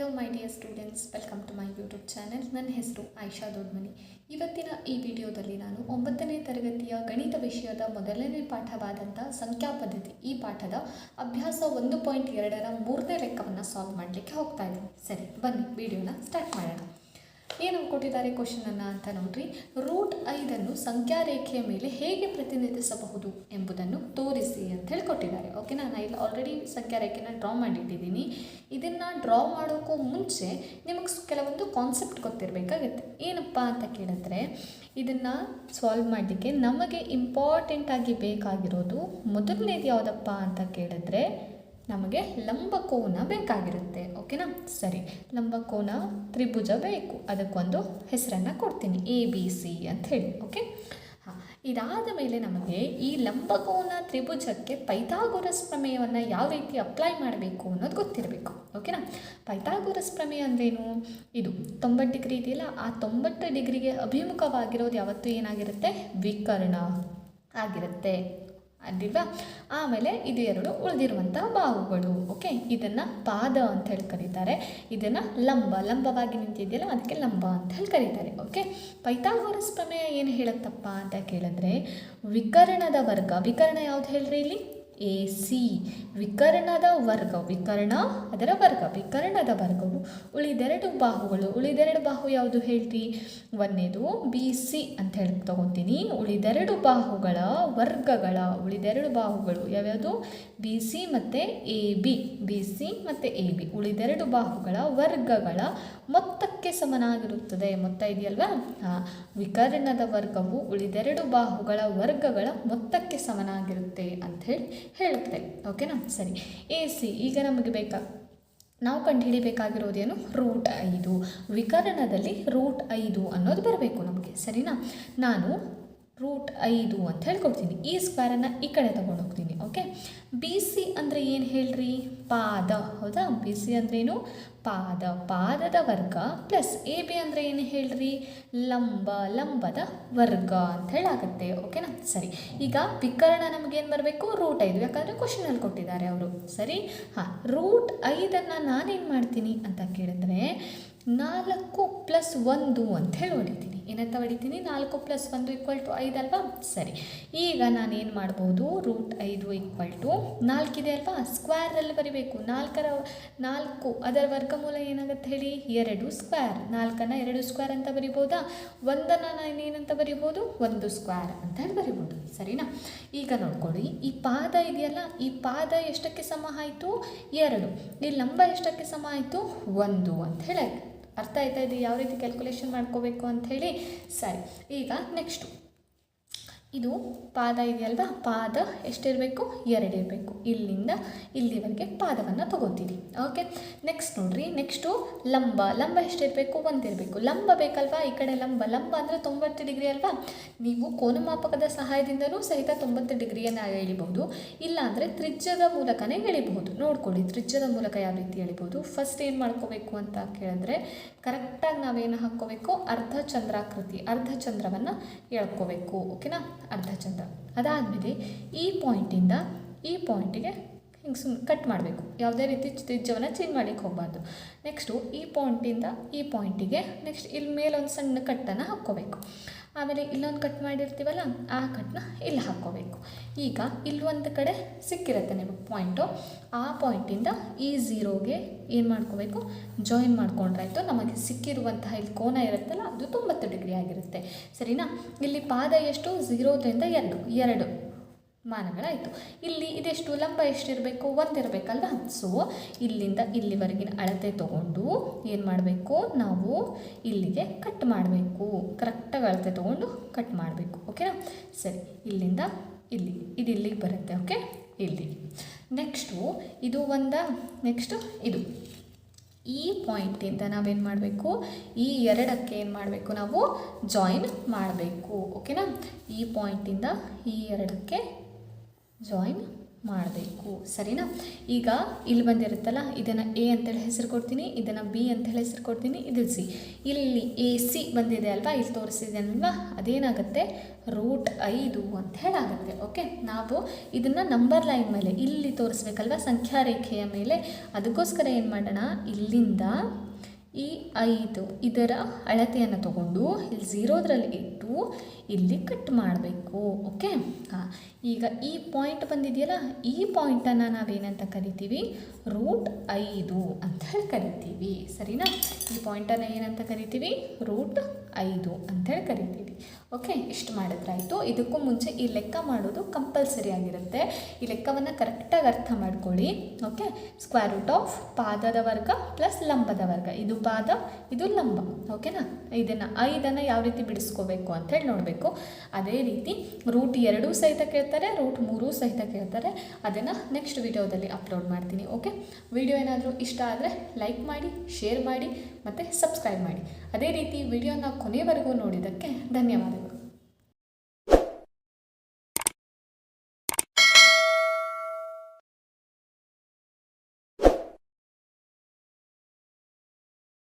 Hello my dear students welcome to my YouTube channel ನನ್ನ ಹೆಸರು ಆಯಿಷಾ ದೊಡ್ಮನಿ. ಇವತ್ತಿನ ಈ ವಿಡಿಯೋದಲ್ಲಿ ನಾನು ಒಂಬತ್ತನೇ ತರಗತಿಯ ಗಣಿತ ವಿಷಯದ ಮೊದಲನೇ ಪಾಠವಾದಂಥ ಸಂಖ್ಯಾ ಪದ್ಧತಿ ಈ ಪಾಠದ ಅಭ್ಯಾಸ ಒಂದು ಪಾಯಿಂಟ್ ಎರಡರ ಮೂರನೇ ಲೆಕ್ಕವನ್ನು ಸಾಲ್ವ್ ಮಾಡಲಿಕ್ಕೆ ಹೋಗ್ತಾ ಇದ್ದೀನಿ. ಸರಿ, ಬನ್ನಿ, ವಿಡಿಯೋನ ಸ್ಟಾರ್ಟ್ ಮಾಡೋಣ. ಏನು ಕೊಟ್ಟಿದ್ದಾರೆ ಕ್ವಶನನ್ನು ಅಂತ ನೋಡ್ರಿ. ರೂಟ್ ಐದನ್ನು ಸಂಖ್ಯಾ ರೇಖೆಯ ಮೇಲೆ ಹೇಗೆ ಪ್ರತಿನಿಧಿಸಬಹುದು ಎಂಬುದನ್ನು ತೋರಿಸಿ ಅಂತ ಹೇಳಿ ಕೊಟ್ಟಿದ್ದಾರೆ ಓಕೆ ನಾನು ಇಲ್ಲಿ ಆಲ್ರೆಡಿ ಸಂಖ್ಯಾ ರೇಖೆನ ಡ್ರಾ ಮಾಡಿಟ್ಟಿದ್ದೀನಿ. ಇದನ್ನು ಡ್ರಾ ಮಾಡೋಕ್ಕೂ ಮುಂಚೆ ನಿಮಗೆ ಕೆಲವೊಂದು ಕಾನ್ಸೆಪ್ಟ್ ಗೊತ್ತಿರಬೇಕಾಗುತ್ತೆ. ಏನಪ್ಪ ಅಂತ ಕೇಳಿದ್ರೆ, ಇದನ್ನು ಸಾಲ್ವ್ ಮಾಡಲಿಕ್ಕೆ ನಮಗೆ ಇಂಪಾರ್ಟೆಂಟ್ ಆಗಿ ಬೇಕಾಗಿರೋದು ಮೊದಲನೇದು ಯಾವುದಪ್ಪ ಅಂತ ಕೇಳಿದ್ರೆ, ನಮಗೆ ಲಂಬಕೋನ ಬೇಕಾಗಿರುತ್ತೆ. ಓಕೆನಾ? ಸರಿ. ಲಂಬಕೋನ ತ್ರಿಭುಜ ಬೇಕು. ಅದಕ್ಕೊಂದು ಹೆಸರನ್ನು ಕೊಡ್ತೀನಿ. ಎ ಬಿ ಸಿ ಅಂತ ಹೇಳಿ. ಓಕೆ? ಇದಾದ ಮೇಲೆ ನಮಗೆ ಈ ಲಂಬಕೋನ ತ್ರಿಭುಜಕ್ಕೆ ಪೈಥಾಗೋರಸ್ ಪ್ರಮೇಯವನ್ನು ಯಾವ ರೀತಿ ಅಪ್ಲೈ ಮಾಡಬೇಕು ಅನ್ನೋದು ಗೊತ್ತಿರಬೇಕು. ಓಕೆನಾ? ಪೈಥಾಗೋರಸ್ ಪ್ರಮೇಯ ಅಂದ್ರೇನು? ಇದು ತೊಂಬತ್ತು ಡಿಗ್ರಿ ಇದೆಯಲ್ಲ, ಆ ತೊಂಬತ್ತು ಡಿಗ್ರಿಗೆ ಅಭಿಮುಖವಾಗಿರೋದು ಯಾವತ್ತೂ ಏನಾಗಿರುತ್ತೆ? ವಿಕರ್ಣ ಆಗಿರುತ್ತೆ. ಅಲ್ದಿಲ್ವಾ ಆಮೇಲೆ ಇದು ಎರಡು ಉಳಿದಿರುವಂಥ ಬಾಹುಗಳು ಓಕೆ ಇದನ್ನು ಪಾದ ಅಂತ ಹೇಳಿ ಕರೀತಾರೆ. ಇದನ್ನು ಲಂಬ, ಲಂಬವಾಗಿ ನಿಂತಿದೆಯಲ್ಲ, ಅದಕ್ಕೆ ಲಂಬ ಅಂತ ಹೇಳಿ ಕರೀತಾರೆ ಓಕೆ ಪೈಥಾಗೋರಸ್ ಪ್ರಮೇಯ ಏನು ಹೇಳುತ್ತಪ್ಪ ಅಂತ ಕೇಳಿದ್ರೆ, ವಿಕರ್ಣದ ವರ್ಗ, ವಿಕರ್ಣ ಯಾವುದು ಹೇಳ್ರಿ ಇಲ್ಲಿ? A C. ವಿಕರ್ಣದ ವರ್ಗ ವಿಕರ್ಣ ಅದರ ವರ್ಗ, ವಿಕರ್ಣದ ವರ್ಗವು. ಉಳಿದೆರಡು ಬಾಹುಗಳು, ಉಳಿದೆರಡು ಬಾಹು ಯಾವುದು ಹೇಳ್ರಿ ಒಂದೇದು ಬಿ ಸಿ ಅಂತ ಹೇಳಿ ತಗೊತೀನಿ. ಉಳಿದೆರಡು ಬಾಹುಗಳ ವರ್ಗಗಳ, ಉಳಿದೆರಡು ಬಾಹುಗಳು ಯಾವ್ಯಾವುದು? ಬಿ ಸಿ ಮತ್ತು ಎ ಬಿ ಬಿ ಸಿ ಮತ್ತು ಎ ಬಿ. ಉಳಿದೆರಡು ಬಾಹುಗಳ ವರ್ಗಗಳ ಮೊತ್ತಕ್ಕೆ ಸಮನಾಗಿರುತ್ತದೆ ಮೊತ್ತ ಇದೆಯಲ್ವಾ? ವಿಕರ್ಣದ ವರ್ಗವು ಉಳಿದೆರಡು ಬಾಹುಗಳ ವರ್ಗಗಳ ಮೊತ್ತಕ್ಕೆ ಸಮನಾಗಿರುತ್ತೆ ಅಂತ ಹೇಳಿ ಹೇಳುತ್ತೆ. ಓಕೆನಾ? ಸರಿ. ಎ, ಸಿ, ಈಗ ನಮಗೆ ಬೇಕಾ? ನಾವು ಕಂಡುಹಿಡಿಬೇಕಾಗಿರೋದೇನು ರೂಟ್ ಐದು. ವಿಕರ್ಣದಲ್ಲಿ ರೂಟ್ ಐದು ಅನ್ನೋದು ಬರಬೇಕು ನಮಗೆ. ಸರಿನಾ? ನಾನು ರೂಟ್ ಐದು ಅಂತ ಹೇಳ್ಕೊಡ್ತೀನಿ. ಈ ಸ್ಕ್ವೇರನ್ನು ಈ ಕಡೆ ತಗೊಂಡು ಹೋಗ್ತೀನಿ. ಓಕೆ? ಬಿ, ಸಿ ಅಂದರೆ ಏನು ಹೇಳ್ರಿ? ಪಾದ. ಹೌದಾ? ಬಿ, ಸಿ ಅಂದ್ರೇನು ಪಾದ ಪಾದದ ವರ್ಗ ಪ್ಲಸ್ ಎ ಬಿ ಅಂದರೆ ಏನು ಹೇಳ್ರಿ? ಲಂಬ, ಲಂಬದ ವರ್ಗ ಅಂತ ಹೇಳಾಗುತ್ತೆ. ಓಕೆನಾ ಸರಿ. ಈಗ ವಿಕರ್ಣ ನಮಗೇನು ಬರಬೇಕು? ರೂಟ್ ಐದು. ಯಾಕಂದರೆ ಕ್ವಶನಲ್ಲಿ ಕೊಟ್ಟಿದ್ದಾರೆ ಅವರು. ಸರಿ? ಹಾಂ ರೂಟ್ ಐದನ್ನು ನಾನೇನು ಮಾಡ್ತೀನಿ ಅಂತ ಕೇಳಿದ್ರೆ ನಾಲ್ಕು ಪ್ಲಸ್ ಒಂದು ಅಂತ ಹೇಳಿ ಹೊಡಿತೀನಿ. ಏನಂತ ಹೊಡಿತೀನಿ? ನಾಲ್ಕು ಪ್ಲಸ್ ಒಂದು ಈಕ್ವಲ್ ಟು ಐದಲ್ವಾ ಸರಿ. ಈಗ ನಾನು ಏನು ಮಾಡ್ಬೋದು? ರೂಟ್ ಐದು ಈಕ್ವಲ್ ಟು ನಾಲ್ಕಿದೆ ಅಲ್ವಾ? ಸ್ಕ್ವೇರಲ್ಲಿ ಬರಿಬೇಕು. ನಾಲ್ಕರ ನಾಲ್ಕು ಅದರ ವರ್ಗಮೂಲ ಏನಾಗುತ್ತೆ ಹೇಳಿ? ಎರಡು ಸ್ಕ್ವೇರ್ ನಾಲ್ಕನ್ನು ಎರಡು ಸ್ಕ್ವೇರ್ ಅಂತ ಬರಿಬೋದಾ? ಒಂದನ್ನು ನಾನು ಏನಂತ ಬರಿಬೋದು? ಒಂದು ಸ್ಕ್ವೇರ್ ಅಂತ ಹೇಳಿ ಬರಿಬೋದು. ಸರಿನಾ? ಈಗ ನೋಡ್ಕೊಳ್ಳಿ. ಈ ಪಾದ ಇದೆಯಲ್ಲ, ಈ ಪಾದ ಎಷ್ಟಕ್ಕೆ ಸಮ ಆಯಿತು? ಎರಡು. ಈ ಲಂಬ ಎಷ್ಟಕ್ಕೆ ಸಮ ಆಯಿತು? ಒಂದು ಅಂತ ಹೇಳಿ ಅರ್ಥ ಆಯ್ತಾ ಇದು ಯಾವ ರೀತಿ ಕ್ಯಾಲ್ಕುಲೇಷನ್ ಮಾಡ್ಕೋಬೇಕು ಅಂಥೇಳಿ ಸರಿ ಈಗ ನೆಕ್ಸ್ಟು ಇದು ಪಾದ ಇದೆಯಲ್ವ ಪಾದ ಎಷ್ಟಿರಬೇಕು? ಎರಡಿರಬೇಕು. ಇಲ್ಲಿಂದ ಇಲ್ಲಿವರೆಗೆ ಪಾದವನ್ನು ತಗೋತೀರಿ. ಓಕೆ ನೆಕ್ಸ್ಟ್ ನೋಡ್ರಿ. ನೆಕ್ಸ್ಟು ಲಂಬ. ಲಂಬ ಎಷ್ಟಿರಬೇಕು? ಒಂದಿರಬೇಕು. ಲಂಬ ಬೇಕಲ್ವಾ? ಈ ಕಡೆ ಲಂಬ. ಲಂಬ ಅಂದರೆ ತೊಂಬತ್ತು ಡಿಗ್ರಿ ಅಲ್ವಾ? ನೀವು ಕೋನಮಾಪಕದ ಸಹಾಯದಿಂದಲೂ ಸಹಿತ ತೊಂಬತ್ತು ಡಿಗ್ರಿಯನ್ನು ಎಳಿಬಹುದು. ಇಲ್ಲ ಅಂದರೆ ತ್ರಿಜ್ಯದ ಮೂಲಕನೇ ಎಳಿಬಹುದು. ನೋಡ್ಕೊಳ್ಳಿ. ತ್ರಿಜ್ಯದ ಮೂಲಕ ಯಾವ ರೀತಿ ಎಳಿಬಹುದು? ಫಸ್ಟ್ ಏನು ಮಾಡ್ಕೋಬೇಕು ಅಂತ ಕೇಳಿದ್ರೆ ಕರೆಕ್ಟಾಗಿ ನಾವೇನು ಹಾಕ್ಕೋಬೇಕು? ಅರ್ಧ ಚಂದ್ರಾಕೃತಿ ಅರ್ಧ ಚಂದ್ರವನ್ನು ಎಳ್ಕೋಬೇಕು ಓಕೆನಾ ಅರ್ಧ ಚಂದ್ರ ಅದಾದಮೇಲೆ ಈ ಪಾಯಿಂಟಿಂದ ಈ ಪಾಯಿಂಟಿಗೆ ಹಿಂಗೆ ಸುಮ್ ಕಟ್ ಮಾಡಬೇಕು. ಯಾವುದೇ ರೀತಿ ತ್ರಿಜ್ಯವನ್ನು ಚೇಂಜ್ ಮಾಡಲಿಕ್ಕೆ ಹೋಗಬಾರ್ದು. ನೆಕ್ಸ್ಟು ಈ ಪಾಯಿಂಟಿಂದ ಈ ಪಾಯಿಂಟಿಗೆ ನೆಕ್ಸ್ಟ್ ಇಲ್ಲಿ ಮೇಲೊಂದು ಸಣ್ಣ ಕಟ್ಟನ್ನು ಹಾಕ್ಕೋಬೇಕು. ಆಮೇಲೆ ಇಲ್ಲೊಂದು ಕಟ್ ಮಾಡಿರ್ತೀವಲ್ಲ, ಆ ಕಟ್ನ ಇಲ್ಲಿ ಹಾಕ್ಕೋಬೇಕು. ಈಗ ಇಲ್ಲೊಂದು ಕಡೆ ಸಿಕ್ಕಿರುತ್ತೆ ನಿಮಗೆ ಪಾಯಿಂಟು ಆ ಪಾಯಿಂಟಿಂದ ಈ ಝೀರೋಗೆ ಏನು ಮಾಡ್ಕೋಬೇಕು? ಜಾಯಿನ್ ಮಾಡ್ಕೊಂಡ್ರಾಯ್ತು ನಮಗೆ ಸಿಕ್ಕಿರುವಂತಹ ಇಲ್ಲಿ ಕೋನ ಇರುತ್ತಲ್ಲ, ಅದು ತೊಂಬತ್ತು ಡಿಗ್ರಿ ಆಗಿರುತ್ತೆ. ಸರಿನಾ? ಇಲ್ಲಿ ಪಾದ ಎಷ್ಟು? ಝೀರೋದಿಂದ ಎರಡು. ಎರಡು. ಮಾನಗಳಾಯಿತು. ಇಲ್ಲಿ ಇದೆಷ್ಟು? ಲಂಬ ಎಷ್ಟಿರಬೇಕು? ಒಂದಿರಬೇಕಲ್ವ? ಸೊ ಇಲ್ಲಿಂದ ಇಲ್ಲಿವರೆಗಿನ ಅಳತೆ ತಗೊಂಡು ಏನು ಮಾಡಬೇಕು? ನಾವು ಇಲ್ಲಿಗೆ ಕಟ್ ಮಾಡಬೇಕು. ಕರೆಕ್ಟಾಗಿ ಅಳತೆ ತೊಗೊಂಡು ಕಟ್ ಮಾಡಬೇಕು. ಓಕೆನಾ ಸರಿ. ಇಲ್ಲಿಂದ ಇಲ್ಲಿ, ಇದು ಇಲ್ಲಿಗೆ ಬರುತ್ತೆ. ಓಕೆ ಇಲ್ಲಿ. ನೆಕ್ಸ್ಟು ಇದು ಒಂದ? ನೆಕ್ಸ್ಟು ಇದು. ಈ ಪಾಯಿಂಟಿಂದ ನಾವೇನು ಮಾಡಬೇಕು? ಈ ಎರಡಕ್ಕೆ ಏನು ಮಾಡಬೇಕು ನಾವು? ಜಾಯಿನ್ ಮಾಡಬೇಕು. ಓಕೆನಾ ಈ ಪಾಯಿಂಟಿಂದ ಈ ಎರಡಕ್ಕೆ ಜಾಯಿನ್ ಮಾಡಬೇಕು. ಸರಿನಾ? ಈಗ ಇಲ್ಲಿ ಬಂದಿರುತ್ತಲ್ಲ, ಇದನ್ನು ಎ ಅಂತೇಳಿ ಹೆಸರು ಕೊಡ್ತೀನಿ, ಇದನ್ನು ಬಿ ಅಂತೇಳಿ ಹೆಸರು ಕೊಡ್ತೀನಿ ಇದು ಸಿ ಇಲ್ಲಿ ಎ ಸಿ ಬಂದಿದೆ ಅಲ್ವಾ? ಇಲ್ಲಿ ತೋರಿಸಿದೆ ಅಲ್ವಾ? ಅದೇನಾಗುತ್ತೆ? ರೂಟ್ ಐದು ಅಂತ ಹೇಳಾಗುತ್ತೆ ಓಕೆ ನಾವು ಇದನ್ನು ನಂಬರ್ ಲೈನ್ ಮೇಲೆ, ಇಲ್ಲಿ ತೋರಿಸ್ಬೇಕಲ್ವಾ ಸಂಖ್ಯಾ ರೇಖೆಯ ಮೇಲೆ? ಅದಕ್ಕೋಸ್ಕರ ಏನು ಮಾಡೋಣ? ಇಲ್ಲಿಂದ ಈ ಐದು ಇದರ ಅಳತೆಯನ್ನು ತಗೊಂಡು, ಇಲ್ಲಿ ಝೀರೋದ್ರಲ್ಲಿ ಇಟ್ಟು ಇಲ್ಲಿ ಕಟ್ ಮಾಡಬೇಕು ಓಕೆ ಹಾಂ ಈಗ ಈ ಪಾಯಿಂಟ್ ಬಂದಿದೆಯಲ್ಲ, ಈ ಪಾಯಿಂಟನ್ನು ನಾವೇನಂತ ಕರಿತೀವಿ? ರೂಟ್ ಐದು ಅಂತ ಹೇಳಿ ಕರಿತೀವಿ, ಸರಿನಾ? ಈ ಪಾಯಿಂಟನ್ನು ಏನಂತ ಕರಿತೀವಿ? ರೂಟ್ ಐದು ಅಂಥೇಳಿ ಕರಿತೀವಿ ಓಕೆ ಇಷ್ಟು ಮಾಡಿದ್ರಾಯಿತು. ಇದಕ್ಕೂ ಮುಂಚೆ ಈ ಲೆಕ್ಕ ಮಾಡೋದು ಕಂಪಲ್ಸರಿ ಆಗಿರುತ್ತೆ. ಈ ಲೆಕ್ಕವನ್ನು ಕರೆಕ್ಟಾಗಿ ಅರ್ಥ ಮಾಡ್ಕೊಳ್ಳಿ ಓಕೆ ಸ್ಕ್ವೇರ್ ರೂಟ್ ಆಫ್ ಪಾದದ ವರ್ಗ ಪ್ಲಸ್ ಲಂಬದ ವರ್ಗ. ಇದು ಪಾದ, ಇದು ಲಂಬ ಓಕೆನಾ ಇದನ್ನು ಐದನ್ನು ಯಾವ ರೀತಿ ಬಿಡಿಸ್ಕೋಬೇಕು ಅಂಥೇಳಿ ನೋಡಬೇಕು. ಅದೇ ರೀತಿ ರೂಟ್ ಎರಡೂ ಸಹಿತ ಕೇಳ್ತಾರೆ ರೂಟ್ ಮೂರೂ ಸಹಿತ ಕೇಳ್ತಾರೆ. ಅದನ್ನು ನೆಕ್ಸ್ಟ್ ವಿಡಿಯೋದಲ್ಲಿ ಅಪ್ಲೋಡ್ ಮಾಡ್ತೀನಿ ಓಕೆ ವಿಡಿಯೋ ಏನಾದರೂ ಇಷ್ಟ ಆದರೆ ಲೈಕ್ ಮಾಡಿ ಶೇರ್ ಮಾಡಿ, ಮತ್ತು ಸಬ್ಸ್ಕ್ರೈಬ್ ಮಾಡಿ. ಅದೇ ರೀತಿ ವಿಡಿಯೋನ ಕೊನೆವರೆಗೂ ನೋಡಿದ್ದಕ್ಕೆ ಧನ್ಯವಾದಗಳು.